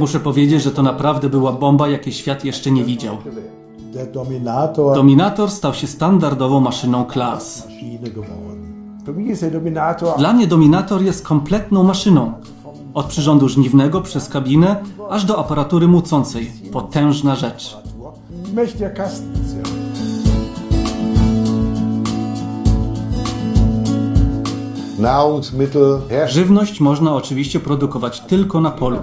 Muszę powiedzieć, że to naprawdę była bomba, jakiej świat jeszcze nie widział. Dominator stał się standardową maszyną klas. Dla mnie Dominator jest kompletną maszyną. Od przyrządu żniwnego przez kabinę, aż do aparatury mucącej. Potężna rzecz. Żywność można oczywiście produkować tylko na polu.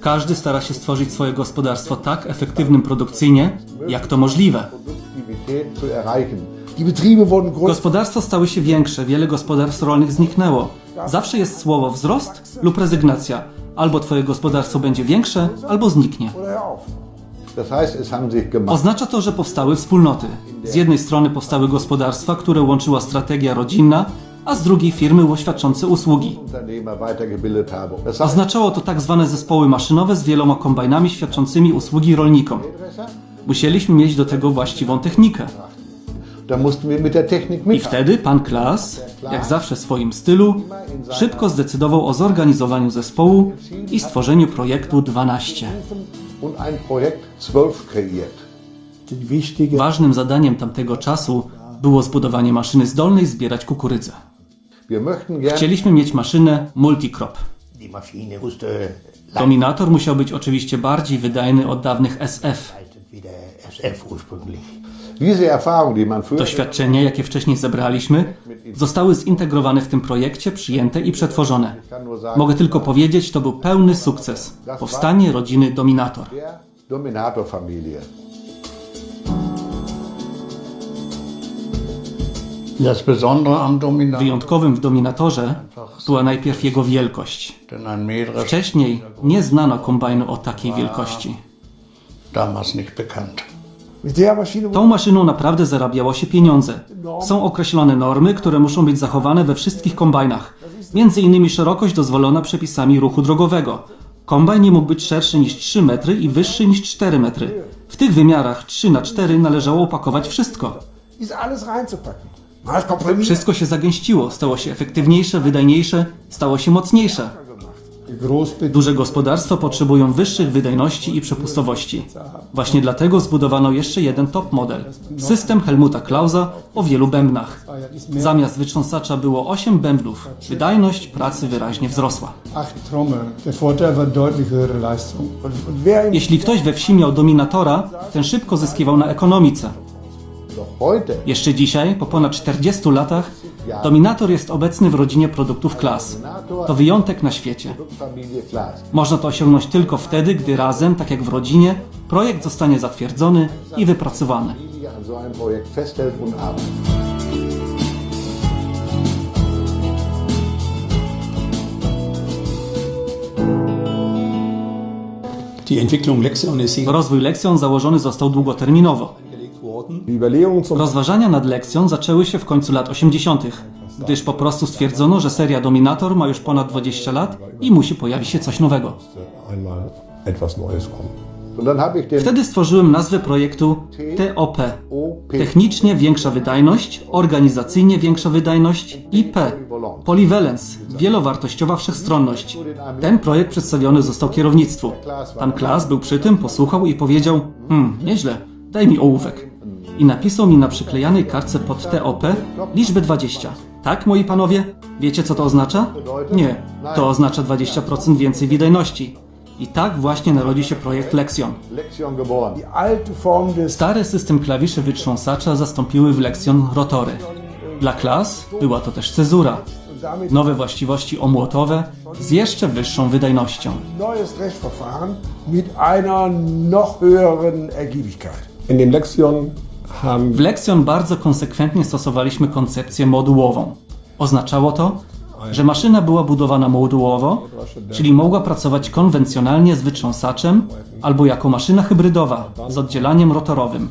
Każdy stara się stworzyć swoje gospodarstwo tak efektywnym produkcyjnie, jak to możliwe. Gospodarstwa stały się większe, wiele gospodarstw rolnych zniknęło. Zawsze jest słowo wzrost lub rezygnacja. Albo twoje gospodarstwo będzie większe, albo zniknie. Oznacza to, że powstały wspólnoty. Z jednej strony powstały gospodarstwa, które łączyła strategia rodzinna, a z drugiej firmy świadczące usługi. Oznaczało to tak zwane zespoły maszynowe z wieloma kombajnami świadczącymi usługi rolnikom. Musieliśmy mieć do tego właściwą technikę. I wtedy pan Klas, jak zawsze w swoim stylu, szybko zdecydował o zorganizowaniu zespołu i stworzeniu projektu 12. Und ein Projekt 12 kreiert. Die wichtige Ważnym zadaniem tamtego czasu było zbudowanie maszyny zdolnej zbierać kukurydzę. Chcieliśmy mieć maszynę multicrop. Dominator musiał być oczywiście bardziej wydajny od dawnych SF. Doświadczenia, jakie wcześniej zebraliśmy, zostały zintegrowane w tym projekcie, przyjęte i przetworzone. Mogę tylko powiedzieć, to był pełny sukces. Powstanie rodziny Dominator. der Dominator-Familie. Wyjątkowym w Dominatorze była najpierw jego wielkość. Wcześniej nie znano kombajnu o takiej wielkości. Tą maszyną naprawdę zarabiało się pieniądze. Są określone normy, które muszą być zachowane we wszystkich kombajnach. Między innymi szerokość dozwolona przepisami ruchu drogowego. Kombajn nie mógł być szerszy niż 3 metry i wyższy niż 4 metry. W tych wymiarach 3 na 4 należało opakować wszystko. ist alles reinzupacken. Wszystko się zagęściło, stało się efektywniejsze, wydajniejsze, stało się mocniejsze. Duże gospodarstwa potrzebują wyższych wydajności i przepustowości. Właśnie dlatego zbudowano jeszcze jeden top model. System Helmuta Klausa o wielu bębnach. Zamiast wytrząsacza było 8 bębnów. Wydajność pracy wyraźnie wzrosła. Jeśli ktoś we wsi miał dominatora, ten szybko zyskiwał na ekonomice. Jeszcze dzisiaj, po ponad 40 latach, dominator jest obecny w rodzinie produktów klas. To wyjątek na świecie. Można to osiągnąć tylko wtedy, gdy razem, tak jak w rodzinie, projekt zostanie zatwierdzony i wypracowany. Lexion Rozwój lekcjon założony został długoterminowo. Rozważania nad lekcją zaczęły się w końcu lat 80., gdyż po prostu stwierdzono, że seria Dominator ma już ponad 20 lat i musi pojawić się coś nowego. Wtedy stworzyłem nazwę projektu TOP. OP Technicznie większa wydajność, organizacyjnie większa wydajność i P. Polyvalence, wielowartościowa wszechstronność. Ten projekt przedstawiony został kierownictwu. Pan Klas był przy tym, posłuchał i powiedział: Hmm, nieźle, daj mi ołówek. I napisał mi na przyklejanej kartce pod TOP liczbę 20. Tak, moi panowie? Wiecie co to oznacza? Nie, to oznacza 20% więcej wydajności. I tak właśnie narodził się projekt Lexion. Stary system klawiszy wytrząsacza zastąpiły w Lexion rotory. Dla klas była to też cezura. Nowe właściwości omłotowe z jeszcze wyższą wydajnością. neues Rechtsverfahren mit einer noch höheren Ergiebigkeit. In dem Lexion W Lexion bardzo konsekwentnie stosowaliśmy koncepcję modułową. Oznaczało to, że maszyna była budowana modułowo, czyli mogła pracować konwencjonalnie z wytrząsaczem albo jako maszyna hybrydowa z oddzielaniem rotorowym.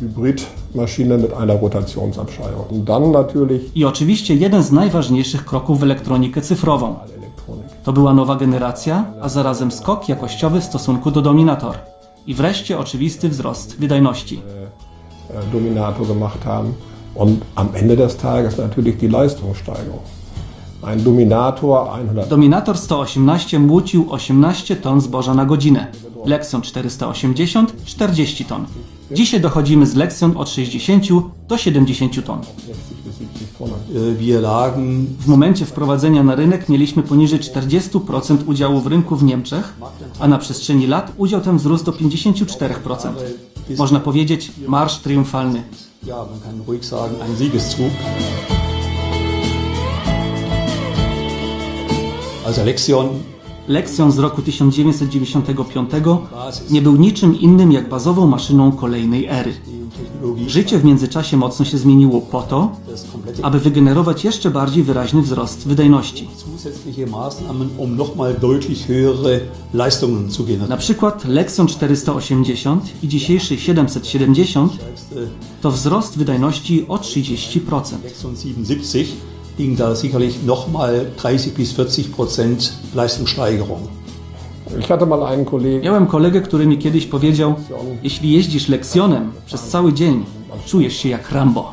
Hybridmaschine mit einer Rotationsabschaltung. Dann natürlich I oczywiście jeden z najważniejszych kroków w elektronikę cyfrową. To była nowa generacja, a zarazem skok jakościowy w stosunku do Dominator. I wreszcie oczywisty wzrost wydajności. Äh, Dominator gemacht haben. Und am Ende des Tages natürlich die Leistungssteigerung. Ein Dominator 100 Dominator 118 młócił 18 ton zboża na godzinę. Lexion 480 40 ton. Dzisiaj dochodzimy z Lexion od 60 do 70 ton. Wir lagen W momencie wprowadzenia na rynek mieliśmy poniżej 40% udziału w rynku w Niemczech, a na przestrzeni lat udział ten wzrósł do 54%. Można powiedzieć marsz triumfalny. ja, man kann ruhig sagen, ein Siegeszug. Also Lexion Lexion z roku 1995 nie był niczym innym jak bazową maszyną kolejnej ery. Życie w międzyczasie mocno się zmieniło po to, aby wygenerować jeszcze bardziej wyraźny wzrost wydajności. um Na przykład Lexion 480 i dzisiejszy 770 to wzrost wydajności o 30%. Lexion 77 ging da sicherlich nochmal 30 bis 40 Prozent Leistungssteigerung. Miałem kolegę, który mi kiedyś powiedział: Jeśli jeździsz Lexionem przez cały dzień, czujesz się jak Rambo.